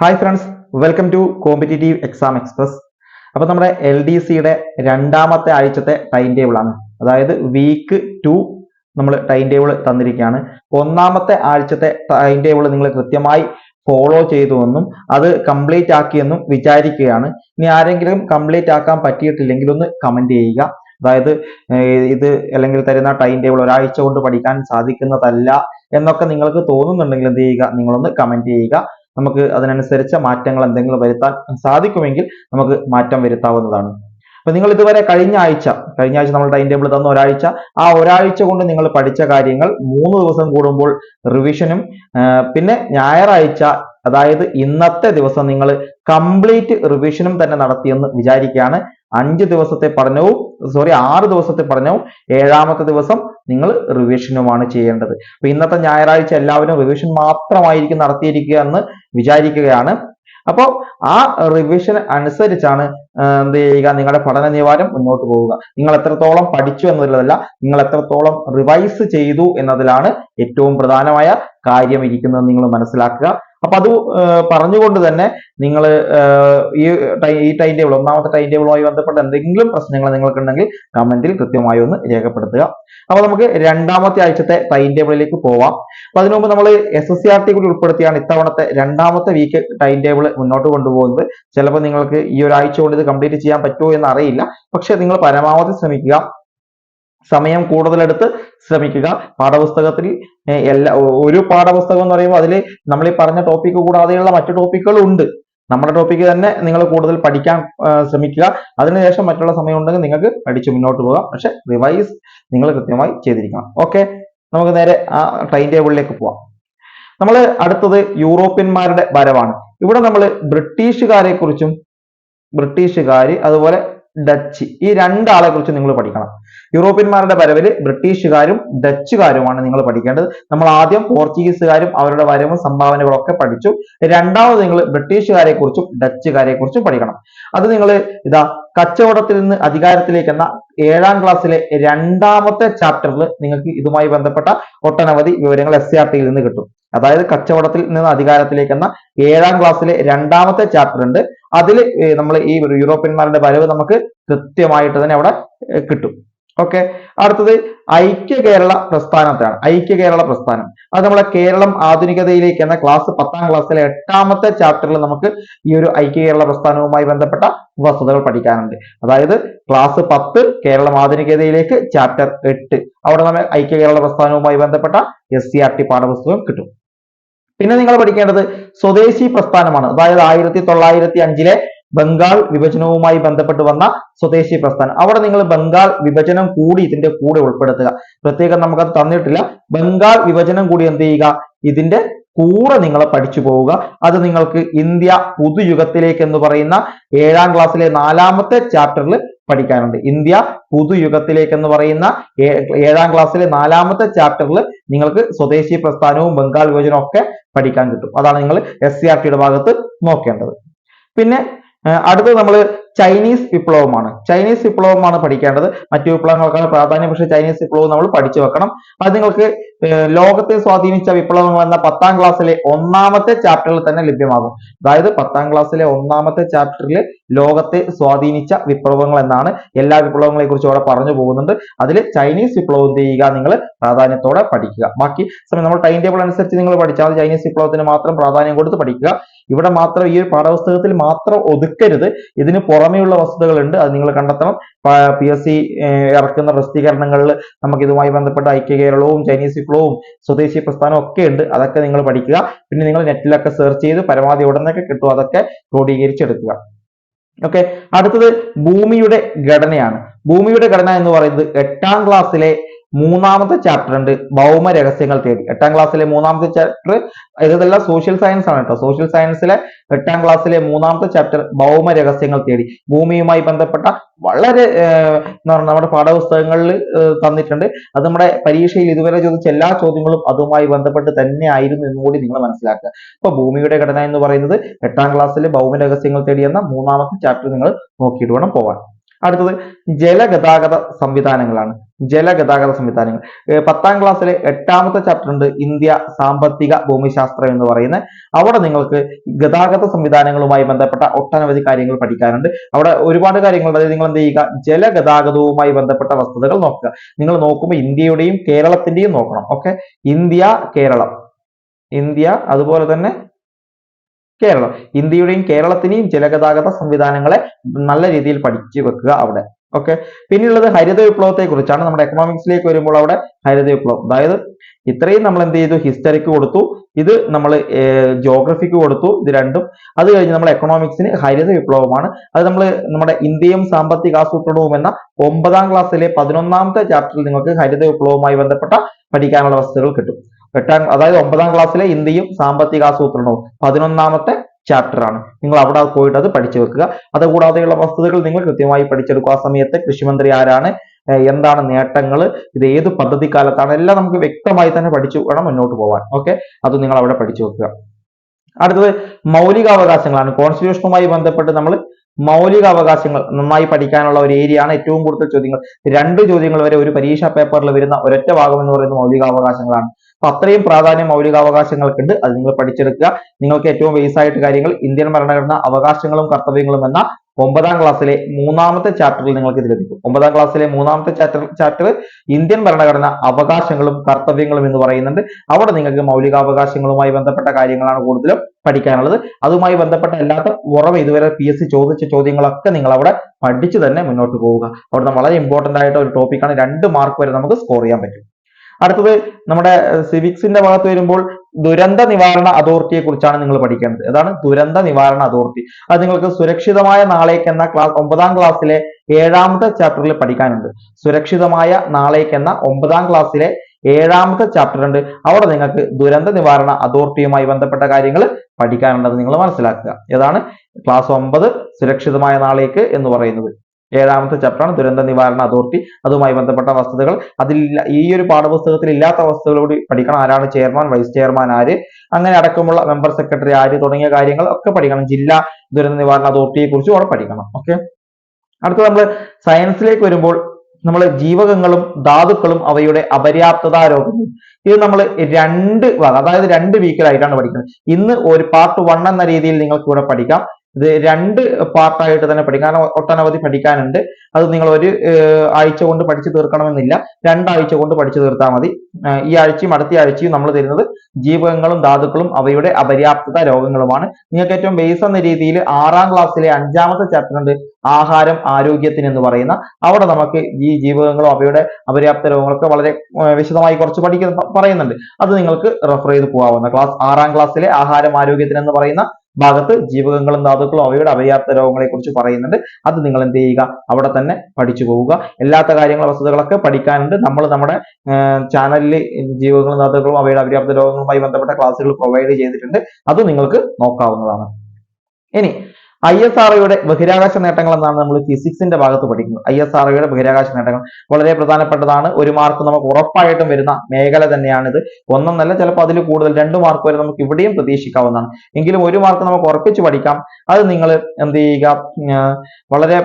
Hi friends welcome to competitive exam express അപ്പോൾ നമ്മുടെ L D സിയുടെ രണ്ടാമത്തെ ആഴ്ചത്തെ ടൈം ടേബിൾ ആണ്. അതായത് വീക്ക് ടു നമ്മൾ ടൈം ടേബിൾ തന്നിരിക്കുകയാണ്. ഒന്നാമത്തെ ആഴ്ചത്തെ ടൈം ടേബിൾ നിങ്ങൾ കൃത്യമായി ഫോളോ ചെയ്തുവെന്നും അത് കംപ്ലീറ്റ് ആക്കിയെന്നും വിചാരിക്കുകയാണ്. ഇനി ആരെങ്കിലും കംപ്ലീറ്റ് ആക്കാൻ പറ്റിയിട്ടില്ലെങ്കിൽ ഒന്ന് കമന്റ് ചെയ്യുക. അതായത് ഇത് അല്ലെങ്കിൽ തരുന്ന ടൈം ടേബിൾ ഒരാഴ്ച കൊണ്ട് പഠിക്കാൻ സാധിക്കുന്നതല്ല എന്നൊക്കെ നിങ്ങൾക്ക് തോന്നുന്നുണ്ടെങ്കിൽ എന്ത് ചെയ്യുക? നിങ്ങളൊന്ന് കമന്റ് ചെയ്യുക. നമുക്ക് അതിനനുസരിച്ച മാറ്റങ്ങൾ എന്തെങ്കിലും വരുത്താൻ സാധിക്കുമെങ്കിൽ നമുക്ക് മാറ്റം വരുത്താവുന്നതാണ്. അപ്പൊ നിങ്ങൾ ഇതുവരെ കഴിഞ്ഞ ആഴ്ച കഴിഞ്ഞ ആഴ്ച നമ്മൾ ടൈം ടേബിൾ തന്ന ഒരാഴ്ച ആ ഒരാഴ്ച കൊണ്ട് നിങ്ങൾ പഠിച്ച കാര്യങ്ങൾ മൂന്ന് ദിവസം കൂടുമ്പോൾ റിവിഷനും പിന്നെ ഞായറാഴ്ച അതായത് ഇന്നത്തെ ദിവസം നിങ്ങൾ കംപ്ലീറ്റ് റിവിഷനും തന്നെ നടത്തിയെന്ന് വിചാരിക്കുകയാണ്. അഞ്ച് ദിവസത്തെ പഠനവും സോറി ആറ് ദിവസത്തെ പഠനവും ഏഴാമത്തെ ദിവസം നിങ്ങൾ റിവിഷനുമാണ് ചെയ്യേണ്ടത്. അപ്പൊ ഇന്നത്തെ ഞായറാഴ്ച എല്ലാവരും റിവിഷൻ മാത്രമായിരിക്കും നടത്തിയിരിക്കുക എന്ന് വിചാരിക്കുകയാണ്. അപ്പോൾ ആ റിവിഷൻ അനുസരിച്ചാണ് എന്ത് ചെയ്യുക? നിങ്ങളുടെ പഠന നിലവാരം മുന്നോട്ട് പോവുക. നിങ്ങൾ എത്രത്തോളം പഠിച്ചു എന്നുള്ളതല്ല നിങ്ങൾ എത്രത്തോളം റിവൈസ് ചെയ്തു എന്നതിലാണ് ഏറ്റവും പ്രധാനമായ കാര്യം ഇരിക്കുന്നത് നിങ്ങൾ മനസ്സിലാക്കുക. അപ്പൊ അത് പറഞ്ഞുകൊണ്ട് തന്നെ നിങ്ങൾ ഈ ടൈം ടേബിൾ ഒന്നാമത്തെ ടൈം ടേബിളുമായി ബന്ധപ്പെട്ട എന്തെങ്കിലും പ്രശ്നങ്ങൾ നിങ്ങൾക്കുണ്ടെങ്കിൽ കമന്റിൽ കൃത്യമായി ഒന്ന് രേഖപ്പെടുത്തുക. അപ്പൊ നമുക്ക് രണ്ടാമത്തെ ആഴ്ചത്തെ ടൈം ടേബിളിലേക്ക് പോവാം. അപ്പൊ അതിനു മുമ്പ് നമ്മൾ S S C R T കൂടി ഉൾപ്പെടുത്തിയാണ് ഇത്തവണത്തെ രണ്ടാമത്തെ വീക്ക് ടൈം ടേബിൾ മുന്നോട്ട് കൊണ്ടുപോകുന്നത്. ചിലപ്പോൾ നിങ്ങൾക്ക് ഈ ഒരാഴ്ച കൊണ്ട് ഇത് കംപ്ലീറ്റ് ചെയ്യാൻ പറ്റുമോ എന്ന് അറിയില്ല. പക്ഷെ നിങ്ങൾ പരമാവധി ശ്രമിക്കുക. സമയം കൂടുതലെടുത്ത് ശ്രമിക്കുക. പാഠപുസ്തകത്തിൽ എല്ലാ ഒരു പാഠപുസ്തകം എന്ന് പറയുമ്പോൾ അതിൽ നമ്മൾ ഈ പറഞ്ഞ ടോപ്പിക്ക് കൂടാതെയുള്ള മറ്റു ടോപ്പിക്കുകളും ഉണ്ട്. നമ്മുടെ ടോപ്പിക്ക് തന്നെ നിങ്ങൾ കൂടുതൽ പഠിക്കാൻ ശ്രമിക്കുക. അതിനുശേഷം മറ്റുള്ള സമയം ഉണ്ടെങ്കിൽ നിങ്ങൾക്ക് പഠിച്ച് മുന്നോട്ട് പോകാം. പക്ഷെ റിവൈസ് നിങ്ങൾ കൃത്യമായി ചെയ്തിരിക്കണം. ഓക്കെ നമുക്ക് നേരെ ആ ടൈം ടേബിളിലേക്ക് പോവാം. നമ്മൾ അടുത്തത് യൂറോപ്യന്മാരുടെ വരവാണ്. ഇവിടെ നമ്മൾ ബ്രിട്ടീഷുകാരെ കുറിച്ചും ബ്രിട്ടീഷുകാർ അതുപോലെ ഡച്ച്. ഈ രണ്ടാളെ കുറിച്ച് നിങ്ങൾ പഠിക്കണം. യൂറോപ്യന്മാരുടെ വരവിൽ ബ്രിട്ടീഷുകാരും ഡച്ചുകാരുമാണ് നിങ്ങൾ പഠിക്കേണ്ടത്. നമ്മൾ ആദ്യം പോർച്ചുഗീസുകാരും അവരുടെ വരവും സംഭാവനകളും ഒക്കെ പഠിച്ചു. രണ്ടാമത് നിങ്ങൾ ബ്രിട്ടീഷുകാരെ കുറിച്ചും ഡച്ചുകാരെ കുറിച്ചും പഠിക്കണം. അത് നിങ്ങൾ ഇതാ കച്ചവടത്തിൽ നിന്ന് അധികാരത്തിലേക്ക് എന്ന ഏഴാം ക്ലാസ്സിലെ രണ്ടാമത്തെ ചാപ്റ്ററിൽ നിങ്ങൾക്ക് ഇതുമായി ബന്ധപ്പെട്ട ഒട്ടനവധി വിവരങ്ങൾ എസ് സി ആർ ടിയിൽ നിന്ന് കിട്ടും. അതായത് കച്ചവടത്തിൽ നിന്ന് അധികാരത്തിലേക്ക് എന്ന ഏഴാം ക്ലാസ്സിലെ രണ്ടാമത്തെ ചാപ്റ്റർ ഉണ്ട്. അതിൽ നമ്മൾ ഈ യൂറോപ്യന്മാരുടെ വരവ് നമുക്ക് കൃത്യമായിട്ട് തന്നെ അവിടെ കിട്ടും. ഓക്കെ അടുത്തത് ഐക്യ കേരള പ്രസ്ഥാനത്താണ് ഐക്യ കേരള പ്രസ്ഥാനം. അത് നമ്മളെ കേരളം ആധുനികതയിലേക്ക് എന്ന ക്ലാസ് പത്താം ക്ലാസ്സിലെ എട്ടാമത്തെ ചാപ്റ്ററിൽ നമുക്ക് ഈ ഒരു ഐക്യ കേരള പ്രസ്ഥാനവുമായി ബന്ധപ്പെട്ട വസ്തുതകൾ പഠിക്കാനുണ്ട്. അതായത് ക്ലാസ് പത്ത് കേരളം ആധുനികതയിലേക്ക് ചാപ്റ്റർ എട്ട്. അവിടെ നമ്മൾ ഐക്യ കേരള പ്രസ്ഥാനവുമായി ബന്ധപ്പെട്ട എസ് സി ആർ ടി പാഠപുസ്തകം കിട്ടും. പിന്നെ നിങ്ങൾ പഠിക്കേണ്ടത് സ്വദേശി പ്രസ്ഥാനമാണ്. അതായത് ആയിരത്തി തൊള്ളായിരത്തി അഞ്ചിലെ ബംഗാൾ വിഭജനവുമായി ബന്ധപ്പെട്ട് വന്ന സ്വദേശി പ്രസ്ഥാനം. അവിടെ നിങ്ങൾ ബംഗാൾ വിഭജനം കൂടി ഇതിന്റെ കൂടെ ഉൾപ്പെടുത്തുക. പ്രത്യേകം നമുക്കത് തന്നിട്ടില്ല. ബംഗാൾ വിഭജനം കൂടി എന്ത് ചെയ്യുക? ഇതിന്റെ കൂടെ നിങ്ങൾ പഠിച്ചു പോവുക. അത് നിങ്ങൾക്ക് ഇന്ത്യ പുതുയുഗത്തിലേക്ക് എന്ന് പറയുന്ന ഏഴാം ക്ലാസ്സിലെ നാലാമത്തെ ചാപ്റ്ററിൽ പഠിക്കാനുണ്ട്. ഇന്ത്യ പുതുയുഗത്തിലേക്ക് എന്ന് പറയുന്ന ഏഴാം ക്ലാസ്സിലെ നാലാമത്തെ ചാപ്റ്ററിൽ നിങ്ങൾക്ക് സ്വദേശി പ്രസ്ഥാനവും ബംഗാൾ വിഭജനവും ഒക്കെ പഠിക്കാൻ കിട്ടും. അതാണ് നിങ്ങൾ എസ് സി ആർ ടിയുടെ ഭാഗത്ത് നോക്കേണ്ടത്. പിന്നെ അടുത്തത് നമ്മൾ ചൈനീസ് വിപ്ലവമാണ് ചൈനീസ് വിപ്ലവമാണ് പഠിക്കേണ്ടത്. മറ്റു വിപ്ലവങ്ങൾക്കാണ് പ്രാധാന്യം. പക്ഷേ ചൈനീസ് വിപ്ലവം നമ്മൾ പഠിച്ചു വെക്കണം. അത് നിങ്ങൾക്ക് ലോകത്തെ സ്വാധീനിച്ച വിപ്ലവങ്ങൾ എന്ന പത്താം ക്ലാസ്സിലെ ഒന്നാമത്തെ ചാപ്റ്ററിൽ തന്നെ ലഭ്യമാകും. അതായത് പത്താം ക്ലാസ്സിലെ ഒന്നാമത്തെ ചാപ്റ്ററിൽ ലോകത്തെ സ്വാധീനിച്ച വിപ്ലവങ്ങൾ എന്നാണ് എല്ലാ വിപ്ലവങ്ങളെ കുറിച്ചും അവിടെ പറഞ്ഞു പോകുന്നുണ്ട്. അതിൽ ചൈനീസ് വിപ്ലവം ചെയ്യുക നിങ്ങൾ പ്രാധാന്യത്തോടെ പഠിക്കുക. ബാക്കി സമയം നമ്മൾ ടൈം ടേബിൾ അനുസരിച്ച് നിങ്ങൾ പഠിച്ചാൽ ചൈനീസ് വിപ്ലവത്തിന് മാത്രം പ്രാധാന്യം കൊടുത്ത് പഠിക്കുക. ഇവിടെ മാത്രം ഈ ഒരു പാഠപുസ്തകത്തിൽ മാത്രം ഒതുക്കരുത്. ഇതിന് പുറമെയുള്ള വസ്തുതകളുണ്ട്. അത് നിങ്ങൾ കണ്ടെത്തണം. പി എസ് സി ഇറക്കുന്ന പ്രസിദ്ധീകരണങ്ങളിൽ നമുക്ക് ഇതുമായി ബന്ധപ്പെട്ട ഐക്യ കേരളവും ചൈനീസ് വിപ്ലവവും സ്വദേശി പ്രസ്ഥാനവും ഒക്കെ ഉണ്ട്. അതൊക്കെ നിങ്ങൾ പഠിക്കുക. പിന്നെ നിങ്ങൾ നെറ്റിലൊക്കെ സെർച്ച് ചെയ്ത് പരമാവധി ഉടനൊക്കെ കിട്ടും. അതൊക്കെ ക്രോഡീകരിച്ചെടുക്കുക. ഓക്കെ അടുത്തത് ഭൂമിയുടെ ഘടനയാണ്. ഭൂമിയുടെ ഘടന എന്ന് പറയുന്നത് എട്ടാം ക്ലാസ്സിലെ മൂന്നാമത്തെ ചാപ്റ്റർ ഉണ്ട്. ഭൗമ രഹസ്യങ്ങൾ തേടി. എട്ടാം ക്ലാസ്സിലെ മൂന്നാമത്തെ ചാപ്റ്റർ ഇതെല്ലാം സോഷ്യൽ സയൻസ് ആണ് കേട്ടോ. സോഷ്യൽ സയൻസിലെ എട്ടാം ക്ലാസ്സിലെ മൂന്നാമത്തെ ചാപ്റ്റർ ഭൗമ രഹസ്യങ്ങൾ തേടി. ഭൂമിയുമായി ബന്ധപ്പെട്ട വളരെ നമ്മുടെ പാഠപുസ്തകങ്ങളിൽ തന്നിട്ടുണ്ട്. അത് നമ്മുടെ പരീക്ഷയിൽ ഇതുവരെ ചോദിച്ച എല്ലാ ചോദ്യങ്ങളും അതുമായി ബന്ധപ്പെട്ട് തന്നെ ആയിരുന്നു എന്നുകൂടി നിങ്ങൾ മനസ്സിലാക്കുക. അപ്പൊ ഭൂമിയുടെ ഘടന എന്ന് പറയുന്നത് എട്ടാം ക്ലാസ്സിലെ ഭൗമ രഹസ്യങ്ങൾ തേടി എന്ന മൂന്നാമത്തെ ചാപ്റ്റർ നിങ്ങൾ നോക്കിയിട്ട് വേണം പോവാൻ. അടുത്തത് ജലഗതാഗത സംവിധാനങ്ങളാണ്. ജലഗതാഗത സംവിധാനങ്ങൾ. പത്താം ക്ലാസ്സിലെ എട്ടാമത്തെ ചാപ്റ്റർ ഉണ്ട് ഇന്ത്യ സാമ്പത്തിക ഭൂമിശാസ്ത്രം എന്ന് പറയുന്ന അവിടെ നിങ്ങൾക്ക് ഗതാഗത സംവിധാനങ്ങളുമായി ബന്ധപ്പെട്ട ഒട്ടനവധി കാര്യങ്ങൾ പഠിക്കാനുണ്ട്. അവിടെ ഒരുപാട് കാര്യങ്ങൾ അതായത് നിങ്ങൾ എന്ത് ചെയ്യുക? ജലഗതാഗതവുമായി ബന്ധപ്പെട്ട വസ്തുതകൾ നോക്കുക. നിങ്ങൾ നോക്കുമ്പോൾ ഇന്ത്യയുടെയും കേരളത്തിന്റെയും നോക്കണം. ഓക്കെ? ഇന്ത്യ കേരളം. ഇന്ത്യ അതുപോലെ തന്നെ കേരളം. ഇന്ത്യയുടെയും കേരളത്തിനെയും ജലഗതാഗത സംവിധാനങ്ങളെ നല്ല രീതിയിൽ പഠിച്ചു വെക്കുക അവിടെ. ഓക്കെ പിന്നെയുള്ളത് ഹരിത വിപ്ലവത്തെ കുറിച്ചാണ് നമ്മുടെ എക്കണോമിക്സിലേക്ക് വരുമ്പോൾ അവിടെ ഹരിത വിപ്ലവം. അതായത് ഇത്രയും നമ്മൾ എന്ത് ചെയ്തു? ഹിസ്റ്ററിക്ക് കൊടുത്തു. ഇത് നമ്മൾ ജോഗ്രഫിക്ക് കൊടുത്തു. ഇത് രണ്ടും. അത് കഴിഞ്ഞ് നമ്മൾ എക്കണോമിക്സിന് ഹരിത വിപ്ലവമാണ്. അത് നമ്മൾ നമ്മുടെ ഇന്ത്യയും സാമ്പത്തിക ആസൂത്രണവും എന്ന ഒമ്പതാം ക്ലാസ്സിലെ പതിനൊന്നാമത്തെ ചാപ്റ്ററിൽ നിങ്ങൾക്ക് ഹരിത വിപ്ലവവുമായി ബന്ധപ്പെട്ട പഠിക്കാനുള്ള വസ്തുക്കൾ കിട്ടും. എട്ടാം അതായത് ഒമ്പതാം ക്ലാസ്സിലെ ഇന്ത്യയും സാമ്പത്തിക ആസൂത്രണവും പതിനൊന്നാമത്തെ ചാപ്റ്റർ ആണ്. നിങ്ങൾ അവിടെ പോയിട്ട് അത് പഠിച്ചു വെക്കുക. അതുകൂടാതെയുള്ള വസ്തുതകൾ നിങ്ങൾ കൃത്യമായി പഠിച്ചെടുക്കുക. ആ സമയത്ത് കൃഷിമന്ത്രി ആരാണ്? എന്താണ് നേട്ടങ്ങൾ ഇത് ഏത് പദ്ധതി കാലത്താണ് എല്ലാം നമുക്ക് വ്യക്തമായി തന്നെ പഠിച്ചു വേണം മുന്നോട്ട് പോകാൻ ഓക്കെ? അത് നിങ്ങൾ അവിടെ പഠിച്ചു വെക്കുക. അടുത്തത് മൗലികാവകാശങ്ങളാണ്. കോൺസ്റ്റിറ്റ്യൂഷനുമായി ബന്ധപ്പെട്ട് നമ്മൾ മൗലികാവകാശങ്ങൾ നന്നായി പഠിക്കാനുള്ള ഒരു ഏരിയ ആണ് ഏറ്റവും കൂടുതൽ ചോദ്യങ്ങൾ. രണ്ട് ചോദ്യങ്ങൾ വരെ ഒരു പരീക്ഷാ പേപ്പറിൽ വരുന്ന ഒരൊറ്റ ഭാഗം എന്ന് പറയുന്നത് മൗലികാവകാശങ്ങളാണ്. അപ്പൊ അത്രയും പ്രാധാന്യം മൗലികാവകാശങ്ങൾക്കുണ്ട്. അത് നിങ്ങൾ പഠിച്ചെടുക്കുക. നിങ്ങൾക്ക് ഏറ്റവും ബേസ് ആയിട്ട് കാര്യങ്ങൾ ഇന്ത്യൻ ഭരണഘടന അവകാശങ്ങളും കർത്തവ്യങ്ങളും എന്ന ഒമ്പതാം ക്ലാസ്സിലെ മൂന്നാമത്തെ ചാപ്റ്ററിൽ നിങ്ങൾക്ക് ഇത് ലഭിക്കും. ഒമ്പതാം ക്ലാസ്സിലെ മൂന്നാമത്തെ ചാപ്റ്റർ ചാപ്റ്റർ ഇന്ത്യൻ ഭരണഘടന അവകാശങ്ങളും കർത്തവ്യങ്ങളും എന്ന് പറയുന്നുണ്ട്. അവിടെ നിങ്ങൾക്ക് മൗലികാവകാശങ്ങളുമായി ബന്ധപ്പെട്ട കാര്യങ്ങളാണ് കൂടുതലും പഠിക്കാനുള്ളത്. അതുമായി ബന്ധപ്പെട്ട അല്ലാത്ത പുറമെ ഇതുവരെ പി എസ് സി ചോദിച്ച ചോദ്യങ്ങളൊക്കെ നിങ്ങൾ അവിടെ പഠിച്ചു തന്നെ മുന്നോട്ട് പോവുക. അവിടുന്ന് വളരെ ഇമ്പോർട്ടന്റ് ആയിട്ട് ഒരു ടോപ്പിക്കാണ് രണ്ട് മാർക്ക് വരെ നമുക്ക് സ്കോർ ചെയ്യാൻ പറ്റും. അടുത്തത് നമ്മുടെ സിവിക്സിന്റെ ഭാഗത്ത് വരുമ്പോൾ ദുരന്ത നിവാരണ അതോറിറ്റിയെ കുറിച്ചാണ് നിങ്ങൾ പഠിക്കേണ്ടത്. അതാണ് ദുരന്ത നിവാരണ അതോറിറ്റി. അത് നിങ്ങൾക്ക് സുരക്ഷിതമായ നാളേക്ക് എന്ന ക്ലാസ് ഒമ്പതാം ക്ലാസ്സിലെ ഏഴാമത്തെ ചാപ്റ്ററിൽ പഠിക്കാനുണ്ട്. സുരക്ഷിതമായ നാളേക്ക് എന്ന ഒമ്പതാം ക്ലാസ്സിലെ ഏഴാമത്തെ ചാപ്റ്റർ ഉണ്ട് അവിടെ നിങ്ങൾക്ക് ദുരന്ത നിവാരണ അതോറിറ്റിയുമായി ബന്ധപ്പെട്ട കാര്യങ്ങൾ പഠിക്കാനുണ്ടെന്ന് നിങ്ങൾ മനസ്സിലാക്കുക. ഏതാണ്? ക്ലാസ് ഒമ്പത് സുരക്ഷിതമായ നാളേക്ക് എന്ന് പറയുന്നത്. ഏഴാമത്തെ ചാപ്റ്ററാണ് ദുരന്ത നിവാരണ അതോറിറ്റി അതുമായി ബന്ധപ്പെട്ട വസ്തുതകൾ. അതിൽ ഈ ഒരു പാഠപുസ്തകത്തിൽ ഇല്ലാത്ത വസ്തുതകൾ കൂടി പഠിക്കണം. ആരാണ് ചെയർമാൻ വൈസ് ചെയർമാൻ ആര്? അങ്ങനെ അടക്കമുള്ള മെമ്പർ സെക്രട്ടറി ആര്? തുടങ്ങിയ കാര്യങ്ങൾ ഒക്കെ പഠിക്കണം. ജില്ലാ ദുരന്ത നിവാരണ അതോറിറ്റിയെ കുറിച്ചും അവിടെ പഠിക്കണം. ഓക്കെ അടുത്ത നമ്മൾ സയൻസിലേക്ക് വരുമ്പോൾ നമ്മൾ ജീവകങ്ങളും ധാതുക്കളും അവയുടെ അപര്യാപ്തത രോഗങ്ങളും ഇത് നമ്മൾ രണ്ട് അതായത് രണ്ട് വീക്കിലായിട്ടാണ് പഠിക്കുന്നത്. ഇന്ന് ഒരു പാർട്ട് വൺ എന്ന രീതിയിൽ നിങ്ങൾക്ക് ഇവിടെ പഠിക്കാം. ഇത് രണ്ട് പാർട്ടായിട്ട് തന്നെ പഠിക്കാം. കാരണം ഒട്ടനവധി പഠിക്കാനുണ്ട്. അത് നിങ്ങൾ ഒരു ആഴ്ച കൊണ്ട് പഠിച്ചു തീർക്കണമെന്നില്ല. രണ്ടാഴ്ച കൊണ്ട് പഠിച്ചു തീർത്താൽ മതി. ഈ ആഴ്ചയും അടുത്ത ആഴ്ചയും നമ്മൾ തരുന്നത് ജീവകങ്ങളും ധാതുക്കളും അവയുടെ അപര്യാപ്തത രോഗങ്ങളുമാണ്. നിങ്ങൾക്ക് ഏറ്റവും ബേസ് എന്ന രീതിയിൽ ആറാം ക്ലാസ്സിലെ അഞ്ചാമത്തെ ചാപ്റ്റർ ഉണ്ട് ആഹാരം ആരോഗ്യത്തിന് എന്ന് പറയുന്ന. അവിടെ നമുക്ക് ഈ ജീവകങ്ങളും അവയുടെ അപര്യാപ്ത രോഗങ്ങളൊക്കെ വളരെ വിശദമായി കുറച്ച് പഠിക്കുന്ന പറയുന്നുണ്ട്. അത് നിങ്ങൾക്ക് റെഫർ ചെയ്ത് പോകാവുന്ന ക്ലാസ് ആറാം ക്ലാസ്സിലെ ആഹാരം ആരോഗ്യത്തിന് എന്ന് പറയുന്ന ഭാഗത്ത് ജീവകങ്ങളും ധാതുക്കളും അവയുടെ അപര്യാപ്ത രോഗങ്ങളെ കുറിച്ച് പറയുന്നുണ്ട്. അത് നിങ്ങൾ എന്ത് ചെയ്യുക? അവിടെ തന്നെ പഠിച്ചു പോവുക. എല്ലാത്ത കാര്യങ്ങൾ വസ്തുതകളൊക്കെ പഠിക്കാനുണ്ട്. നമ്മൾ നമ്മുടെ ചാനലിൽ ജീവകങ്ങളും ധാതുക്കളും അവയുടെ അപര്യാപ്ത രോഗങ്ങളുമായി ബന്ധപ്പെട്ട ക്ലാസ്സുകൾ പ്രൊവൈഡ് ചെയ്തിട്ടുണ്ട്. അത് നിങ്ങൾക്ക് നോക്കാവുന്നതാണ്. ഇനി ഐ എസ് ആർ ബഹിരാകാശ നേട്ടങ്ങൾ എന്നാണ് നമ്മൾ ഫിസിക്സിന്റെ ഭാഗത്ത് പഠിക്കുന്നത്. ഐ എസ് ആർ ബഹിരാകാശ നേട്ടങ്ങൾ വളരെ പ്രധാനപ്പെട്ടതാണ്. ഒരു മാർക്ക് നമുക്ക് ഉറപ്പായിട്ടും വരുന്ന മേഖല തന്നെയാണിത്. ഒന്നൊന്നല്ല ചിലപ്പോൾ അതിൽ കൂടുതൽ രണ്ട് മാർക്ക് വരെ നമുക്ക് ഇവിടെയും പ്രതീക്ഷിക്കാവുന്നതാണ്. എങ്കിലും ഒരു മാർക്ക് നമുക്ക് ഉറപ്പിച്ച് പഠിക്കാം. അത് നിങ്ങൾ എന്ത് ചെയ്യുക? വളരെ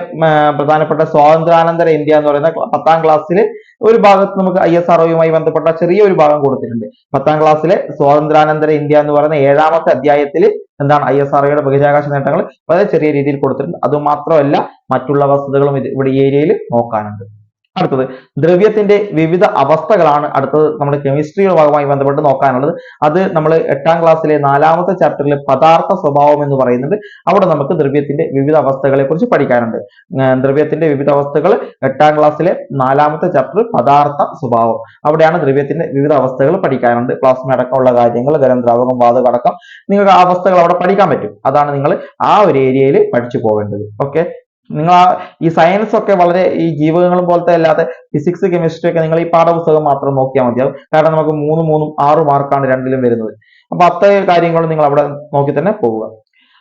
പ്രധാനപ്പെട്ട സ്വാതന്ത്ര്യാനന്തര ഇന്ത്യ എന്ന് പറയുന്ന പത്താം ക്ലാസ്സിൽ ഒരു ഭാഗത്ത് നമുക്ക് ഐ എസ് ആർ ബന്ധപ്പെട്ട ചെറിയ ഒരു ഭാഗം കൊടുത്തിട്ടുണ്ട്. പത്താം ക്ലാസ്സിലെ സ്വാതന്ത്ര്യാനന്തര ഇന്ത്യ എന്ന് പറയുന്ന ഏഴാമത്തെ അധ്യായത്തിൽ എന്താണ് ഐ എസ് ആർ ബഹിരാകാശ നേട്ടങ്ങൾ വളരെ ചെറിയ രീതിയിൽ കൊടുത്തിട്ടുണ്ട്. അതുമാത്രമല്ല മറ്റുള്ള വസ്തുതകളും ഇവിടെ ഈ ഏരിയയിൽ നോക്കാനുണ്ട്. അടുത്തത്. ദ്രവ്യത്തിന്റെ വിവിധ അവസ്ഥകളാണ് അടുത്തത് നമ്മുടെ കെമിസ്ട്രിയുടെ ഭാഗമായി ബന്ധപ്പെട്ട് നോക്കാനുള്ളത്. അത് നമ്മൾ എട്ടാം ക്ലാസ്സിലെ നാലാമത്തെ ചാപ്റ്ററിൽ പദാർത്ഥ സ്വഭാവം എന്ന് പറയുന്നുണ്ട്. അവിടെ നമുക്ക് ദ്രവ്യത്തിന്റെ വിവിധ അവസ്ഥകളെ കുറിച്ച് പഠിക്കാനുണ്ട്. ദ്രവ്യത്തിന്റെ വിവിധ അവസ്ഥകൾ എട്ടാം ക്ലാസ്സിലെ നാലാമത്തെ ചാപ്റ്റർ പദാർത്ഥ സ്വഭാവം. അവിടെയാണ് ദ്രവ്യത്തിന്റെ വിവിധ അവസ്ഥകൾ പഠിക്കാനുണ്ട്. പ്ലാസ്മ അടക്കമുള്ള കാര്യങ്ങൾ ഖരം ദ്രാവകം വാതകം അടക്കം നിങ്ങൾക്ക് ആ അവസ്ഥകൾ അവിടെ പഠിക്കാൻ പറ്റും. അതാണ് നിങ്ങൾ ആ ഒരു ഏരിയയിൽ പഠിച്ചു പോകേണ്ടത്. ഓക്കെ നിങ്ങൾ ഈ സയൻസ് ഒക്കെ വളരെ ഈ ജീവകങ്ങളും പോലത്തെ അല്ലാതെ ഫിസിക്സ് കെമിസ്ട്രി ഒക്കെ നിങ്ങൾ ഈ പാഠപുസ്തകം മാത്രം നോക്കിയാൽ മതിയാവും. കാരണം നമുക്ക് മൂന്ന് മൂന്നും ആറ് മാർക്കാണ് രണ്ടിലും വരുന്നത്. അപ്പൊ അത്രയും കാര്യങ്ങൾ നിങ്ങൾ അവിടെ നോക്കി തന്നെ പോവുക.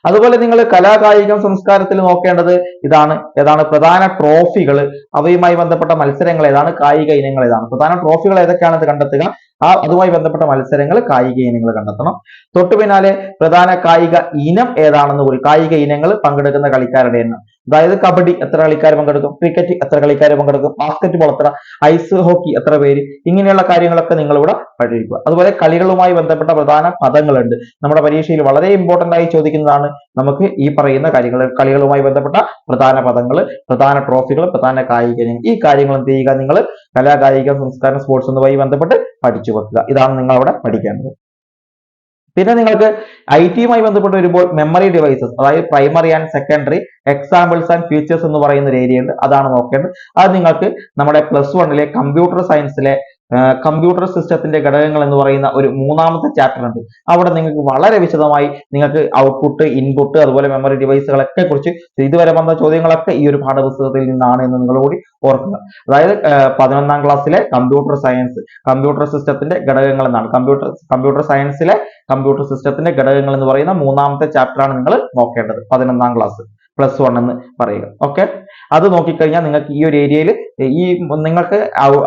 അതുപോലെ നിങ്ങൾ കലാകായികം സംസ്കാരത്തിൽ നോക്കേണ്ടത് ഇതാണ്. ഏതാണ്? പ്രധാന ട്രോഫികൾ അവയുമായി ബന്ധപ്പെട്ട മത്സരങ്ങൾ ഏതാണ്? കായിക ഇനങ്ങൾ ഏതാണ്? പ്രധാന ട്രോഫികൾ ഏതൊക്കെയാണെന്ന് കണ്ടെത്തുക. ആ അതുമായി ബന്ധപ്പെട്ട മത്സരങ്ങൾ കായിക ഇനങ്ങൾ കണ്ടെത്തണം. തൊട്ടു പിന്നാലെ പ്രധാന കായിക ഇനം ഏതാണെന്ന് കൂടി. കായിക ഇനങ്ങൾ പങ്കെടുക്കുന്ന കളിക്കാരുടെ എണ്ണം. അതായത് കബഡി എത്ര കളിക്കാർ പങ്കെടുക്കും? ക്രിക്കറ്റ് എത്ര കളിക്കാർ പങ്കെടുക്കും? ബാസ്കറ്റ് ബോൾ എത്ര? ഐസ് ഹോക്കി എത്ര പേര്? ഇങ്ങനെയുള്ള കാര്യങ്ങളൊക്കെ നിങ്ങൾ ഇവിടെ പഠിക്കുക അതുപോലെ കളികളുമായി ബന്ധപ്പെട്ട പ്രധാന പദങ്ങളുണ്ട്. നമ്മുടെ പരീക്ഷയിൽ വളരെ ഇമ്പോർട്ടന്റ് ആയി ചോദിക്കുന്നതാണ് നമുക്ക് ഈ പറയുന്ന കാര്യങ്ങൾ. കളികളുമായി ബന്ധപ്പെട്ട പ്രധാന പദങ്ങൾ പ്രധാന ട്രോഫികൾ പ്രധാന കായിക ഈ കാര്യങ്ങൾ എന്ത് ചെയ്യുക? നിങ്ങൾ കലാ കായിക സംസ്കാരം സ്പോർട്സ് എന്നിവയുമായി ബന്ധപ്പെട്ട് പഠിച്ചു വെക്കുക. ഇതാണ് നിങ്ങൾ അവിടെ പഠിക്കേണ്ടത്. പിന്നെ നിങ്ങൾക്ക് ഐ ടിയുമായി ബന്ധപ്പെട്ട് വരുമ്പോൾ മെമ്മറി ഡിവൈസസ് അതായത് primary and secondary examples and features എന്ന് പറയുന്ന ഒരു ഏരിയ ഉണ്ട്. അതാണ് നോക്കേണ്ടത്. അത് നിങ്ങൾക്ക് നമ്മുടെ പ്ലസ് വണ്ണിലെ കമ്പ്യൂട്ടർ സയൻസിലെ കമ്പ്യൂട്ടർ സിസ്റ്റത്തിന്റെ ഘടകങ്ങൾ എന്ന് പറയുന്ന ഒരു മൂന്നാമത്തെ ചാപ്റ്റർ ഉണ്ട്. അവിടെ നിങ്ങൾക്ക് വളരെ വിശദമായി നിങ്ങൾക്ക് ഔട്ട്പുട്ട് ഇൻപുട്ട് അതുപോലെ മെമ്മറി ഡിവൈസുകളൊക്കെ കുറിച്ച് ഇതുവരെ വന്ന ചോദ്യങ്ങളൊക്കെ ഈ ഒരു പാഠപുസ്തകത്തിൽ നിന്നാണ് എന്ന് നിങ്ങൾ കൂടി ഓർക്കുക. അതായത് പതിനൊന്നാം ക്ലാസ്സിലെ കമ്പ്യൂട്ടർ സയൻസ് കമ്പ്യൂട്ടർ സിസ്റ്റത്തിന്റെ ഘടകങ്ങൾ എന്നാണ്. കമ്പ്യൂട്ടർ കമ്പ്യൂട്ടർ സയൻസിലെ കമ്പ്യൂട്ടർ സിസ്റ്റത്തിന്റെ ഘടകങ്ങൾ എന്ന് പറയുന്ന മൂന്നാമത്തെ ചാപ്റ്ററാണ് നിങ്ങൾ നോക്കേണ്ടത്. പതിനൊന്നാം ക്ലാസ് പ്ലസ് വൺ എന്ന് പറയുക. ഓക്കെ അത് നോക്കിക്കഴിഞ്ഞാൽ നിങ്ങൾക്ക് ഈ ഒരു ഏരിയയിൽ ഈ നിങ്ങൾക്ക്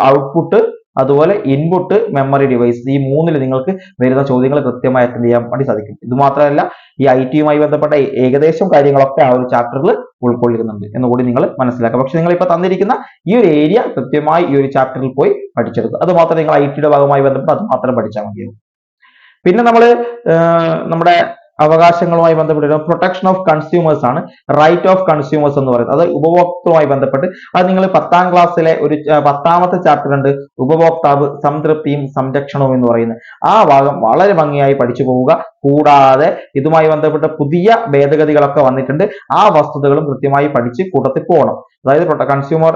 ഔട്ട്പുട്ട് അതുപോലെ ഇൻപുട്ട് മെമ്മറി ഡിവൈസ് ഈ മൂന്നിൽ നിങ്ങൾക്ക് വരുന്ന ചോദ്യങ്ങൾ കൃത്യമായി അറ്റൻഡ് ചെയ്യാൻ വേണ്ടി സാധിക്കും. ഇത് മാത്രമല്ല ഈ ഐ ടിയുമായി ബന്ധപ്പെട്ട ഏകദേശം കാര്യങ്ങളൊക്കെ ആ ഒരു ചാപ്റ്ററിൽ ഉൾക്കൊള്ളിക്കുന്നുണ്ട് എന്നുകൂടി നിങ്ങൾ മനസ്സിലാക്കുക പക്ഷെ നിങ്ങൾ ഇപ്പൊ തന്നിരിക്കുന്ന ഈ ഒരു ഏരിയ കൃത്യമായി ഈ ഒരു ചാപ്റ്ററിൽ പോയി പഠിച്ചെടുക്കുക. അത് മാത്രം നിങ്ങൾ ഐ ടിയുടെ ഭാഗമായി ബന്ധപ്പെട്ട് അത് മാത്രം പഠിച്ചാൽ മതിയാവും. പിന്നെ നമ്മൾ നമ്മുടെ അവകാശങ്ങളുമായി ബന്ധപ്പെട്ട് പ്രൊട്ടക്ഷൻ ഓഫ് കൺസ്യൂമേഴ്സ് ആണ് റൈറ്റ് ഓഫ് കൺസ്യൂമേഴ്സ് എന്ന് പറയുന്നത്. അത് ഉപഭോക്തൃമായി ബന്ധപ്പെട്ട് അത് നിങ്ങൾ പത്താം ക്ലാസ്സിലെ ഒരു പത്താമത്തെ ചാപ്റ്റർ ഉണ്ട്. ഉപഭോക്താവ് സംതൃപ്തിയും സംരക്ഷണവും എന്ന് പറയുന്നത്. ആ ഭാഗം വളരെ ഭംഗിയായി പഠിച്ചു പോവുക. കൂടാതെ ഇതുമായി ബന്ധപ്പെട്ട പുതിയ ഭേദഗതികളൊക്കെ വന്നിട്ടുണ്ട്. ആ വസ്തുതകളും കൃത്യമായി പഠിച്ച് കൂട്ടത്തിൽ പോകണം. അതായത് കൺസ്യൂമർ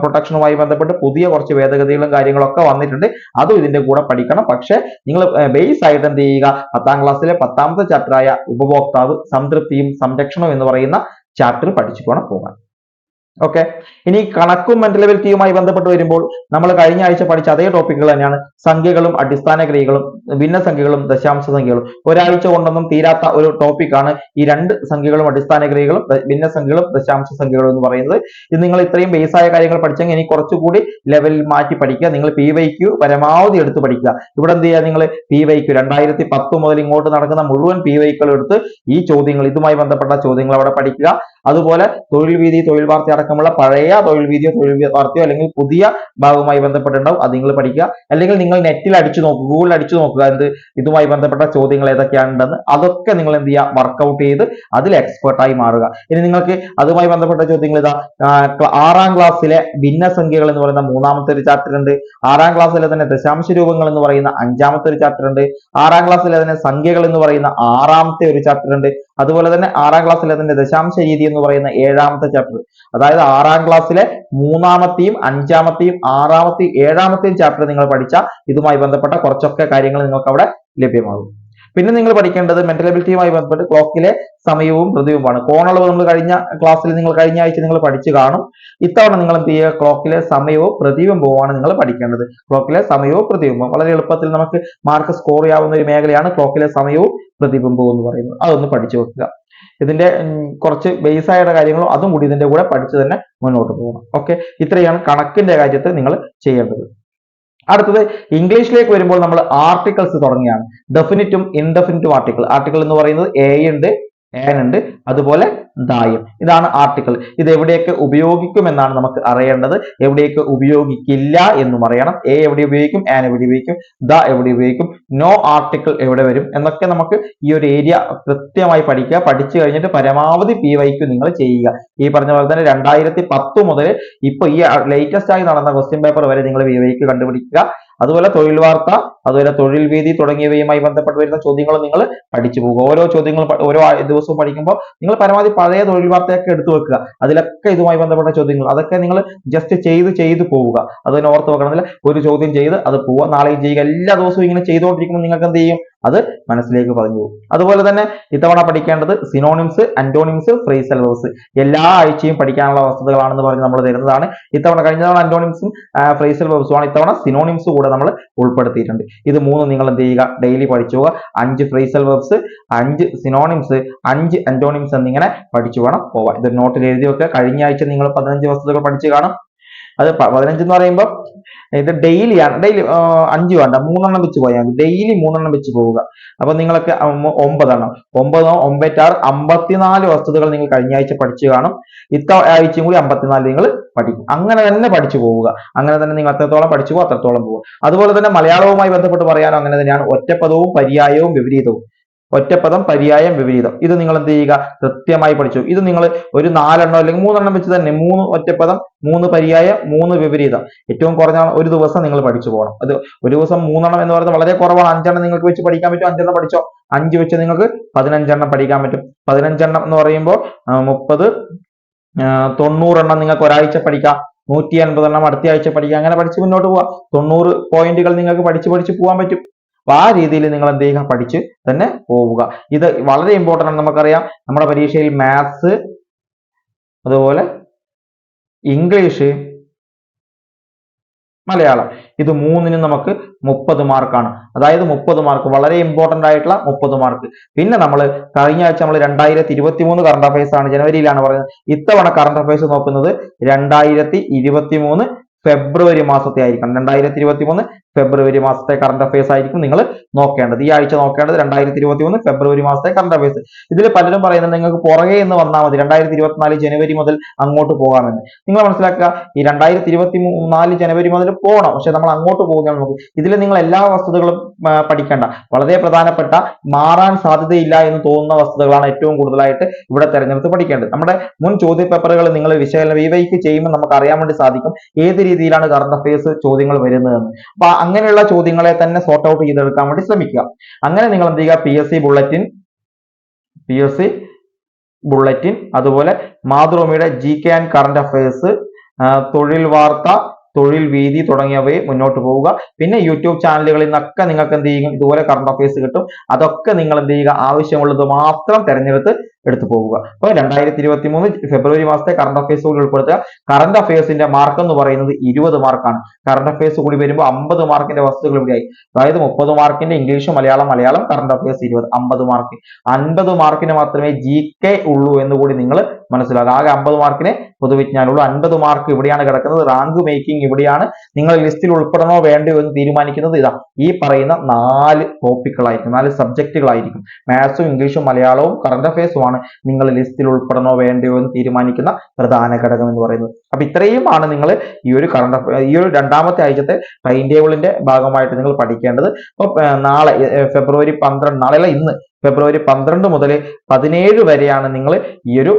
പ്രൊട്ടക്ഷനുമായി ബന്ധപ്പെട്ട് പുതിയ കുറച്ച് ഭേദഗതികളും കാര്യങ്ങളൊക്കെ വന്നിട്ടുണ്ട്. അതും ഇതിന്റെ കൂടെ പഠിക്കണം. പക്ഷെ നിങ്ങൾ ബേസ് ആയിട്ട് എന്ത് ചെയ്യുക? പത്താം ക്ലാസ്സിലെ പത്താമത്തെ ചാപ്റ്ററായ ഉപഭോക്താവ് സംതൃപ്തിയും സംരക്ഷണവും എന്ന് പറയുന്ന ചാപ്റ്റർ പഠിച്ചിട്ട് വേണം പോകാൻ. ഓക്കെ ഇനി കണക്കും മെന്റൽ എബിലിറ്റിയുമായി ബന്ധപ്പെട്ട് വരുമ്പോൾ നമ്മൾ കഴിഞ്ഞ ആഴ്ച പഠിച്ച അതേ ടോപ്പിക്കുകൾ തന്നെയാണ് സംഖ്യകളും അടിസ്ഥാന ക്രിയകളും ഭിന്നസംഖ്യകളും ദശാംശ സംഖ്യകളും. ഒരാഴ്ച കൊണ്ടൊന്നും തീരാത്ത ഒരു ടോപ്പിക്കാണ് ഈ രണ്ട് സംഖ്യകളും അടിസ്ഥാന ക്രിയകളും ഭിന്നസംഖ്യകളും ദശാംശ സംഖ്യകളും എന്ന് പറയുന്നത്. ഇത് നിങ്ങൾ ഇത്രയും ബേസ് ആയ കാര്യങ്ങൾ പഠിച്ചെങ്കിൽ ഇനി കുറച്ചുകൂടി ലെവലിൽ മാറ്റി പഠിക്കുക. നിങ്ങൾ പി വൈ ക്യു പരമാവധി എടുത്ത് പഠിക്കുക. ഇവിടെ എന്ത് ചെയ്യുക നിങ്ങൾ പി വൈ ക്യു രണ്ടായിരത്തി പത്ത് മുതൽ ഇങ്ങോട്ട് നടക്കുന്ന മുഴുവൻ പി വൈക്കൾ എടുത്ത് ഈ ചോദ്യങ്ങൾ ഇതുമായി ബന്ധപ്പെട്ട ചോദ്യങ്ങൾ അവിടെ പഠിക്കുക. അതുപോലെ തൊഴിൽ വീതി തൊഴിൽ വാർത്ത അടക്കമുള്ള പഴയ തൊഴിൽ വീതിയോ തൊഴിൽ വാർത്തയോ അല്ലെങ്കിൽ പുതിയ ഭാഗവുമായി ബന്ധപ്പെട്ടുണ്ടാവും അത് നിങ്ങൾ പഠിക്കുക. അല്ലെങ്കിൽ നിങ്ങൾ നെറ്റിൽ അടിച്ചു നോക്കുക ഗൂഗിളിൽ അടിച്ചു നോക്കുക. എന്ത്? ഇതുമായി ബന്ധപ്പെട്ട ചോദ്യങ്ങൾ ഏതൊക്കെയാണെന്ന് അതൊക്കെ നിങ്ങൾ എന്ത് ചെയ്യുക? വർക്കൗട്ട് ചെയ്ത് അതിൽ എക്സ്പെർട്ടായി മാറുക. ഇനി നിങ്ങൾക്ക് അതുമായി ബന്ധപ്പെട്ട ചോദ്യങ്ങൾ ഇതാ ആറാം ക്ലാസ്സിലെ ഭിന്നസംഖ്യകൾ എന്ന് പറയുന്ന മൂന്നാമത്തെ ഒരു ചാപ്റ്റർ ഉണ്ട്. ആറാം ക്ലാസ്സിലെ തന്നെ ദശാംശ രൂപങ്ങൾ എന്ന് പറയുന്ന അഞ്ചാമത്തെ ഒരു ചാപ്റ്റർ ഉണ്ട്. ആറാം ക്ലാസ്സിലെ തന്നെ സംഖ്യകൾ എന്ന് പറയുന്ന ആറാമത്തെ ഒരു ചാപ്റ്റർ ഉണ്ട്. അതുപോലെ തന്നെ ആറാം ക്ലാസ്സിലെ അതിന്റെ ദശാംശ രീതി എന്ന് പറയുന്ന ഏഴാമത്തെ ചാപ്റ്റർ അതായത് ആറാം ക്ലാസ്സിലെ മൂന്നാമത്തെയും അഞ്ചാമത്തെയും ആറാമത്തെയും ഏഴാമത്തെയും ചാപ്റ്റർ നിങ്ങൾ പഠിച്ച ഇതുമായി ബന്ധപ്പെട്ട കുറച്ചൊക്കെ കാര്യങ്ങൾ നിങ്ങൾക്ക് അവിടെ ലഭ്യമാകും. പിന്നെ നിങ്ങൾ പഠിക്കേണ്ടത് മെന്റൽ എബിലിറ്റിയുമായി ബന്ധപ്പെട്ട് ക്ലോക്കിലെ സമയവും പ്രതിയുമാണ് കോണളവ് നമ്മൾ കഴിഞ്ഞ ക്ലാസ്സിൽ നിങ്ങൾ കഴിഞ്ഞ ആഴ്ച നിങ്ങൾ പഠിച്ചു കാണും. ഇത്തവണ നിങ്ങൾ എന്ത് ചെയ്യുക? ക്ലോക്കിലെ സമയവും പ്രതിബിംബവുമാണ് നിങ്ങൾ പഠിക്കേണ്ടത്. ക്ലോക്കിലെ സമയവും പ്രതിബിംബവും വളരെ എളുപ്പത്തിൽ നമുക്ക് മാർക്ക് സ്കോർ ചെയ്യാവുന്ന ഒരു മേഖലയാണ് ക്ലോക്കിലെ സമയവും പ്രതിബിംബവും എന്ന് പറയുന്നത്. അതൊന്ന് പഠിച്ചു വെക്കുക. ഇതിന്റെ കുറച്ച് ബേസ് ആയ കാര്യങ്ങളും അതും കൂടി ഇതിന്റെ കൂടെ പഠിച്ചു തന്നെ മുന്നോട്ട് പോകണം. ഓക്കെ ഇത്രയാണ് കണക്കിന്റെ കാര്യത്തിൽ നിങ്ങൾ ചെയ്യേണ്ടത്. അടുത്തത് ഇംഗ്ലീഷിലേക്ക് വരുമ്പോൾ നമ്മൾ ആർട്ടിക്കിൾസ് തുടങ്ങിയാണ് ഡെഫിനിറ്റും ഇൻഡെഫിനിറ്റും ആർട്ടിക്കിൾ ആർട്ടിക്കിൾ എന്ന് പറയുന്നത് എ ഉണ്ട് ഉണ്ട് അതുപോലെ ദായം. ഇതാണ് ആർട്ടിക്കിൾ ഇത് എവിടെയൊക്കെ ഉപയോഗിക്കുമെന്നാണ് നമുക്ക് അറിയേണ്ടത്. എവിടെയൊക്കെ ഉപയോഗിക്കില്ല എന്നും അറിയണം. എ എവിടെ ഉപയോഗിക്കും? ആൻ എവിടെ ഉപയോഗിക്കും? ദ എവിടെ ഉപയോഗിക്കും? നോ ആർട്ടിക്കിൾ എവിടെ വരും? എന്നൊക്കെ നമുക്ക് ഈ ഒരു ഏരിയ കൃത്യമായി പഠിക്കുക. പഠിച്ചു കഴിഞ്ഞിട്ട് പരമാവധി പി വൈക്ക് നിങ്ങൾ ചെയ്യുക. ഈ പറഞ്ഞ പോലെ തന്നെ രണ്ടായിരത്തി പത്ത് മുതൽ ഇപ്പൊ ഈ ലേറ്റസ്റ്റ് ആയി നടന്ന ക്വസ്റ്റ്യൻ പേപ്പർ വരെ നിങ്ങൾ പി വൈക്ക് കണ്ടുപിടിക്കുക. അതുപോലെ തൊഴിൽ വാർത്ത അതുപോലെ തൊഴിൽ വീതി തുടങ്ങിയവയുമായി ബന്ധപ്പെട്ട് വരുന്ന ചോദ്യങ്ങൾ നിങ്ങൾ പഠിച്ചു പോകുക ഓരോ ചോദ്യങ്ങൾ ഓരോ ദിവസവും പഠിക്കുമ്പോൾ നിങ്ങൾ പരമാവധി പഴയ തൊഴിൽ വാർത്തയൊക്കെ എടുത്തു വെക്കുക. അതിലൊക്കെ ഇതുമായി ബന്ധപ്പെട്ട ചോദ്യങ്ങൾ അതൊക്കെ നിങ്ങൾ ജസ്റ്റ് ചെയ്ത് ചെയ്ത് പോവുക. അതിന് ഓർത്ത് വെക്കണമെന്നില്ല ഒരു ചോദ്യം ചെയ്ത് അത് പോവുക. നാളെയും ചെയ്യുക. എല്ലാ ദിവസവും ഇങ്ങനെ ചെയ്തുകൊണ്ടിരിക്കുമ്പോൾ നിങ്ങൾക്ക് എന്ത് ചെയ്യും? അത് മനസ്സിലേക്ക് പറഞ്ഞു പോകും. അതുപോലെ തന്നെ ഇത്തവണ പഠിക്കേണ്ടത് സിനോണിംസ് അന്റോണിംസ് ഫ്രേസൽ വേഴ്സ് എല്ലാ ആഴ്ചയും പഠിക്കാനുള്ള വസ്തുതകളാണെന്ന് പറഞ്ഞ് നമ്മൾ തരുന്നതാണ്. ഇത്തവണ കഴിഞ്ഞ തവണ അന്റോണിംസും ഫ്രേസൽ വേഴ്സുമാണ് ഇത്തവണ സിനോണിംസ് കൂടെ നമ്മൾ ഉൾപ്പെടുത്തിയിട്ടുണ്ട്. ഇത് മൂന്ന് നിങ്ങൾ എന്ത് ചെയ്യുക? ഡെയിലി പഠിച്ചു പോവുക. അഞ്ച് ഫ്രീസൽ വേർബ്സ് അഞ്ച് സിനോണിംസ് അഞ്ച് അന്റോണിംസ് എന്നിങ്ങനെ പഠിച്ചു വേണം പോവാം ഇത് നോട്ടിൽ എഴുതി വെക്കുക. കഴിഞ്ഞ ആഴ്ച നിങ്ങൾ പതിനഞ്ച് വസ്തുതകൾ പഠിച്ചു കാണും. അത് പതിനഞ്ച് എന്ന് പറയുമ്പോൾ ഇത് ഡെയിലി ആണ്. ഡെയിലി അഞ്ച് വേണ്ട മൂന്നെണ്ണം വെച്ച് പോയാൽ മതി. ഡെയിലി മൂന്നെണ്ണം വെച്ച് പോവുക. അപ്പൊ നിങ്ങൾക്ക് ഒമ്പ- ഒമ്പതെണ്ണം ഒമ്പതോ ഒമ്പറ്റാറ് അമ്പത്തിനാല് വസ്തുതകൾ നിങ്ങൾ കഴിഞ്ഞ ആഴ്ച പഠിച്ചു കാണും. ഇത്ത ആഴ്ചയും കൂടി അമ്പത്തിനാല് നിങ്ങൾ പഠിക്കും. അങ്ങനെ തന്നെ പഠിച്ചു പോവുക. അങ്ങനെ തന്നെ നിങ്ങൾ അത്രത്തോളം പഠിച്ചു പോകും അത്രത്തോളം പോകും അതുപോലെ തന്നെ മലയാളവുമായി ബന്ധപ്പെട്ട് പറയാനോ അങ്ങനെ തന്നെയാണ്. ഒറ്റപ്പദവും പര്യായവും വിപരീതവും. ഒറ്റപ്പദം പര്യായം വിപരീതം. ഇത് നിങ്ങൾ എന്ത് ചെയ്യുക? കൃത്യമായി പഠിച്ചു. ഇത് നിങ്ങൾ ഒരു നാലെണ്ണം അല്ലെങ്കിൽ മൂന്നെണ്ണം വെച്ച് തന്നെ മൂന്ന് ഒറ്റപ്പദം മൂന്ന് പര്യായം മൂന്ന് വിപരീതം. ഏറ്റവും കുറഞ്ഞ ഒരു ദിവസം നിങ്ങൾ പഠിച്ചു പോകണം. അത് ഒരു ദിവസം മൂന്നെണ്ണം എന്ന് പറയുന്നത് വളരെ കുറവാണ്. അഞ്ചെണ്ണം നിങ്ങൾക്ക് വെച്ച് പഠിക്കാൻ പറ്റും അഞ്ചെണ്ണം പഠിച്ചോ? അഞ്ച് വെച്ച് നിങ്ങൾക്ക് പതിനഞ്ചെണ്ണം പഠിക്കാൻ പറ്റും. പതിനഞ്ചെണ്ണം എന്ന് പറയുമ്പോൾ മുപ്പത് തൊണ്ണൂറെണ്ണം നിങ്ങൾക്ക് ഒരാഴ്ച പഠിക്കാം. നൂറ്റി അൻപതെണ്ണം അടുത്ത ആഴ്ച പഠിക്കാം. അങ്ങനെ പഠിച്ച് മുന്നോട്ട് പോവാം. തൊണ്ണൂറ് പോയിന്റുകൾ നിങ്ങൾക്ക് പഠിച്ച് പഠിച്ച് പോകാൻ പറ്റും. അപ്പൊ ആ രീതിയിൽ നിങ്ങൾ എന്ത് ചെയ്യുക? പഠിച്ച് തന്നെ പോവുക. ഇത് വളരെ ഇമ്പോർട്ടന്റ് ആണ്. നമുക്കറിയാം. നമ്മുടെ പരീക്ഷയിൽ മാത്സ് അതുപോലെ ഇംഗ്ലീഷ് മലയാളം. ഇത് മൂന്നിനും നമുക്ക് മുപ്പത് മാർക്കാണ് അതായത് മുപ്പത് മാർക്ക് വളരെ ഇമ്പോർട്ടന്റ് ആയിട്ടുള്ള മുപ്പത് മാർക്ക് പിന്നെ നമ്മൾ കഴിഞ്ഞ ആഴ്ച നമ്മൾ രണ്ടായിരത്തി ഇരുപത്തി മൂന്ന് കറണ്ട് അഫയേഴ്സ് ആണ് ജനുവരിയിലാണ് പറയുന്നത് ഇത്തവണ കറണ്ട് അഫയേഴ്സ് നോക്കുന്നത് രണ്ടായിരത്തി ഇരുപത്തി മൂന്ന് ഫെബ്രുവരി മാസത്തെ ആയിരിക്കണം. രണ്ടായിരത്തി ഇരുപത്തി മൂന്ന് ഫെബ്രുവരി മാസത്തെ കറണ്ട് അഫയേഴ്സ് ആയിരിക്കും നിങ്ങൾ നോക്കേണ്ടത്. ഈ ആഴ്ച നോക്കേണ്ടത് രണ്ടായിരത്തി ഇരുപത്തി മൂന്ന് ഫെബ്രുവരി മാസത്തെ കറണ്ട് അഫയേഴ്സ് ഇതിൽ പലരും പറയുന്നത് നിങ്ങൾക്ക് പുറകെ എന്ന് വന്നാൽ മതി. രണ്ടായിരത്തി ഇരുപത്തിനാല് ജനുവരി മുതൽ അങ്ങോട്ട് പോകാമെന്ന്. നിങ്ങൾ മനസ്സിലാക്കുക ഈ രണ്ടായിരത്തി ഇരുപത്തി നാല് ജനുവരി മുതൽ പോകണം. പക്ഷെ നമ്മൾ അങ്ങോട്ട് പോകുകയാണ് നമുക്ക്. ഇതിൽ നിങ്ങൾ എല്ലാ വസ്തുതകളും പഠിക്കേണ്ട. വളരെ പ്രധാനപ്പെട്ട മാറാൻ സാധ്യതയില്ല എന്ന് തോന്നുന്ന വസ്തുതകളാണ് ഏറ്റവും കൂടുതലായിട്ട് ഇവിടെ തെരഞ്ഞെടുത്ത് പഠിക്കേണ്ടത്. നമ്മുടെ മുൻ ചോദ്യ പേപ്പറുകൾ നിങ്ങൾ വിശകലനം വിവൈക്ക് ചെയ്യുമ്പോൾ നമുക്ക് അറിയാൻ വേണ്ടി സാധിക്കും ഏത് രീതിയിലാണ് കറണ്ട് അഫയേഴ്സ് ചോദ്യങ്ങൾ വരുന്നതെന്ന്. അപ്പൊ അങ്ങനെയുള്ള ചോദ്യങ്ങളെ തന്നെ സോർട്ട് ഔട്ട് ചെയ്തെടുക്കാൻ വേണ്ടി ശ്രമിക്കുക. അങ്ങനെ നിങ്ങൾ എന്ത് ചെയ്യുക? P S C bulletin P S C bulletin അതുപോലെ മാതൃഭൂമിയുടെ G K and current affairs തൊഴിൽ വാർത്ത തൊഴിൽ വീതി തുടങ്ങിയവയെ മുന്നോട്ട് പോവുക. പിന്നെ യൂട്യൂബ് ചാനലുകളിൽ നിന്നൊക്കെ നിങ്ങൾക്ക് എന്ത് ചെയ്യും? ഇതുപോലെ കറണ്ട് അഫയേഴ്സ് കിട്ടും. അതൊക്കെ നിങ്ങൾ എന്ത് ചെയ്യുക? ആവശ്യമുള്ളത് മാത്രം തെരഞ്ഞെടുത്ത് എടുത്തു പോവുക. അപ്പോൾ രണ്ടായിരത്തി ഇരുപത്തി മൂന്ന് ഫെബ്രുവരി മാസത്തെ കറണ്ട് അഫയേഴ്സ് കൂടി ഉൾപ്പെടുത്തുക. കറണ്ട് അഫയേഴ്സിന്റെ മാർക്ക് എന്ന് പറയുന്നത് ഇരുപത് മാർക്കാണ് കറണ്ട് അഫയേഴ്സ് കൂടി വരുമ്പോൾ അമ്പത് മാർക്കിന്റെ വസ്തുക്കൾ ഇവിടെയായി. അതായത് മുപ്പത് മാർക്കിന്റെ English Malayalam Malayalam current affairs ഇരുപത് അമ്പത് മാർക്ക് അൻപത് മാർക്കിന് മാത്രമേ ജി കെ ഉള്ളൂ എന്ന് കൂടി നിങ്ങൾ മനസ്സിലാക്കുക. ആകെ അമ്പത് മാർക്കിന് പൊതുവിജ്ഞാനമുള്ളൂ. അൻപത് മാർക്ക് ഇവിടെയാണ് കിടക്കുന്നത്. റാങ്ക് മേക്കിംഗ് ഇവിടെയാണ് നിങ്ങൾ ലിസ്റ്റിൽ ഉൾപ്പെടണോ വേണ്ടയോ എന്ന് തീരുമാനിക്കുന്നത് ഇതാ. ഈ പറയുന്ന നാല് ടോപ്പിക്കുകളായിരിക്കും നാല് സബ്ജക്റ്റുകളായിരിക്കും മാത്സും ഇംഗ്ലീഷും മലയാളവും കറണ്ട് അഫയേഴ്സുമാണ് നിങ്ങൾ ലിസ്റ്റിൽ ഉൾപ്പെടണോ വേണ്ടയോ എന്ന് തീരുമാനിക്കുന്ന പ്രധാന ഘടകം എന്ന് പറയുന്നത്. അപ്പൊ ഇത്രയുമാണ് നിങ്ങൾ ഈ ഒരു കറണ്ട് ഈ ഒരു രണ്ടാമത്തെ ആഴ്ചത്തെ ടൈം ടേബിളിന്റെ ഭാഗമായിട്ട് നിങ്ങൾ പഠിക്കേണ്ടത്. അപ്പൊ നാളെ ഫെബ്രുവരി പന്ത്രണ്ട് നാളെ അല്ല ഇന്ന് ഫെബ്രുവരി പന്ത്രണ്ട് മുതൽ പതിനേഴ് വരെയാണ് നിങ്ങൾ ഈ ഒരു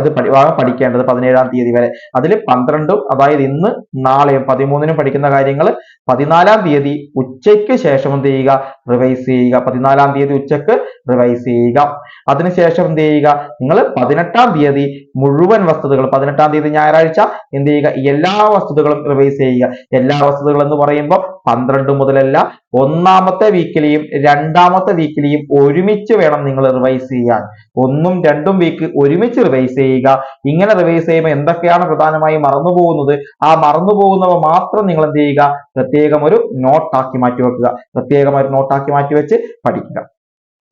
ഇത് ഭാഗം പഠിക്കേണ്ടത് പതിനേഴാം തീയതി വരെ. അതിൽ പന്ത്രണ്ടും അതായത് ഇന്ന് നാളെയും പതിമൂന്നിനും പഠിക്കുന്ന കാര്യങ്ങൾ പതിനാലാം തീയതി ഉച്ചയ്ക്ക് ശേഷം എന്ത് ചെയ്യുക? റിവൈസ് ചെയ്യുക. പതിനാലാം തീയതി ഉച്ചയ്ക്ക് റിവൈസ് ചെയ്യുക. അതിനുശേഷം എന്ത് ചെയ്യുക? നിങ്ങൾ പതിനെട്ടാം തീയതി മുഴുവൻ വസ്തുതകൾ പതിനെട്ടാം തീയതി ഞായറാഴ്ച എന്ത് ചെയ്യുക? എല്ലാ വസ്തുതകളും റിവൈസ് ചെയ്യുക. എല്ലാ വസ്തുതകളും എന്ന് പറയുമ്പോൾ പന്ത്രണ്ട് മുതലല്ല ഒന്നാമത്തെ വീക്കിലെയും രണ്ടാമത്തെ വീക്കിലെയും ഒരുമിച്ച് വേണം നിങ്ങൾ റിവൈസ് ചെയ്യാൻ. ഒന്നും രണ്ടും വീക്ക് ഒരുമിച്ച് റിവൈസ് ചെയ്യുക. ഇങ്ങനെ റിവൈസ് ചെയ്യുമ്പോൾ എന്തൊക്കെയാണ് പ്രധാനമായും മറന്നു പോകുന്നത്? ആ മറന്നു പോകുന്നവ മാത്രം നിങ്ങൾ എന്ത് ചെയ്യുക? പ്രത്യേകം ഒരു നോട്ടാക്കി മാറ്റി വെക്കുക. പ്രത്യേകം ഒരു നോട്ടാക്കി മാറ്റി വെച്ച് പഠിക്കുക.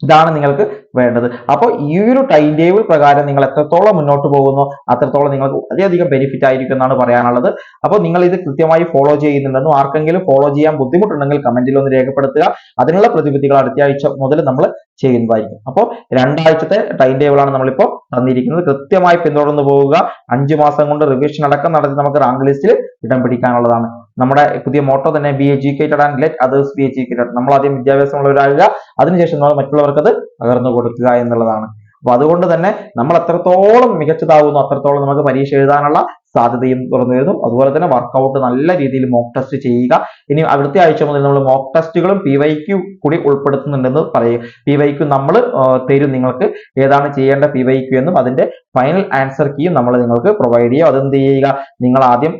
ഇതാണ് നിങ്ങൾക്ക് വേണ്ടത്. അപ്പോൾ ഈ ഒരു ടൈം ടേബിൾ പ്രകാരം നിങ്ങൾ എത്രത്തോളം മുന്നോട്ട് പോകുന്നു അത്രത്തോളം നിങ്ങൾക്ക് വളരെയധികം ബെനിഫിറ്റ് ആയിരിക്കും എന്നാണ് പറയാനുള്ളത്. അപ്പോൾ നിങ്ങൾ ഇത് കൃത്യമായി ഫോളോ ചെയ്യുന്നുണ്ടെന്നും ആർക്കെങ്കിലും ഫോളോ ചെയ്യാൻ ബുദ്ധിമുട്ടുണ്ടെങ്കിൽ കമന്റിൽ ഒന്ന് രേഖപ്പെടുത്തുക. അതിനുള്ള പ്രതിവിധികൾ അടുത്ത ആഴ്ച മുതൽ നമ്മൾ ചെയ്യുന്നതായിരിക്കും. അപ്പോൾ രണ്ടാഴ്ചത്തെ ടൈം ടേബിൾ ആണ് നമ്മളിപ്പോൾ തന്നിരിക്കുന്നത്. കൃത്യമായി പിന്തുടർന്ന് പോവുക. അഞ്ചു മാസം കൊണ്ട് റിവിഷൻ അടക്കം നടത്തി നമുക്ക് റാങ്ക് ലിസ്റ്റിൽ ഇടം പിടിക്കാനുള്ളതാണ്. നമ്മുടെ പുതിയ മോട്ടോ തന്നെ be educated and let others be educated നമ്മൾ ആദ്യം വിദ്യാഭ്യാസം വിദ്യാഭ്യാസമുള്ളവരാകുക അതിനുശേഷം നമ്മൾ മറ്റുള്ളവർക്ക് അത് പകർന്നു കൊടുക്കുക എന്നുള്ളതാണ്. അപ്പൊ അതുകൊണ്ട് തന്നെ നമ്മൾ എത്രത്തോളം മികച്ചതാവുന്നു അത്രത്തോളം നമുക്ക് പരീക്ഷ എഴുതാനുള്ള സാധ്യതയും തുറന്നു വരുന്നു അതുപോലെ തന്നെ വർക്കൗട്ട് നല്ല രീതിയിൽ മോക്ക് ടെസ്റ്റ് ചെയ്യുക. ഇനി അടുത്ത ആഴ്ച മുതൽ നമ്മൾ മോക്ക് ടെസ്റ്റുകളും പി വൈ ക്യു കൂടി ഉൾപ്പെടുത്തുന്നുണ്ടെന്ന് പറയും. പി വൈ ക്യു നമ്മൾ തരും നിങ്ങൾക്ക്. ഏതാണ് ചെയ്യേണ്ട പി വൈ ക്യു എന്നും അതിന്റെ ഫൈനൽ ആൻസർ കീയും നമ്മൾ നിങ്ങൾക്ക് പ്രൊവൈഡ് ചെയ്യും. അതെന്ത് ചെയ്യുക? നിങ്ങൾ ആദ്യം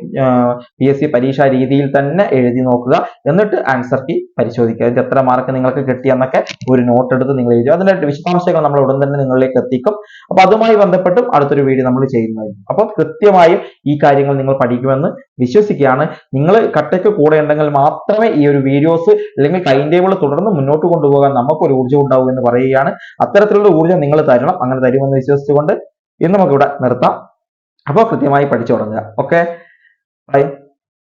പി എസ് സി പരീക്ഷാ രീതിയിൽ തന്നെ എഴുതി നോക്കുക. എന്നിട്ട് ആൻസർ കീ പരിശോധിക്കുക. അതിന്റെ എത്ര മാർക്ക് നിങ്ങൾക്ക് കിട്ടിയെന്നൊക്കെ ഒരു നോട്ട് എടുത്ത് നിങ്ങൾ എഴുതുക. അതിന്റെ വിശദാംശങ്ങൾ നമ്മൾ ഉടൻ തന്നെ നിങ്ങളിലേക്ക് എത്തിക്കും. അപ്പൊ അതുമായി ബന്ധപ്പെട്ടും അടുത്തൊരു വീഡിയോ നമ്മൾ ചെയ്യുന്നതായിരിക്കും. അപ്പോൾ കൃത്യമായും ഈ കാര്യങ്ങൾ നിങ്ങൾ പഠിക്കുമെന്ന് വിശ്വസിക്കുകയാണ്. നിങ്ങൾ കട്ടയ്ക്ക് കൂടെ ഉണ്ടെങ്കിൽ മാത്രമേ ഈ ഒരു വീഡിയോസ് അല്ലെങ്കിൽ ടൈം ടേബിൾ തുടർന്ന് മുന്നോട്ട് കൊണ്ടുപോകാൻ നമുക്കൊരു ഊർജം ഉണ്ടാവും എന്ന് പറയുകയാണ്. അത്തരത്തിലുള്ള ഊർജം നിങ്ങൾ തരണം അങ്ങനെ തരുമെന്ന് വിശ്വസിച്ചുകൊണ്ട് ഇന്ന് നമുക്കിവിടെ നിർത്താം. അപ്പോൾ കൃത്യമായി പഠിച്ചു തുടങ്ങുക. Okay bye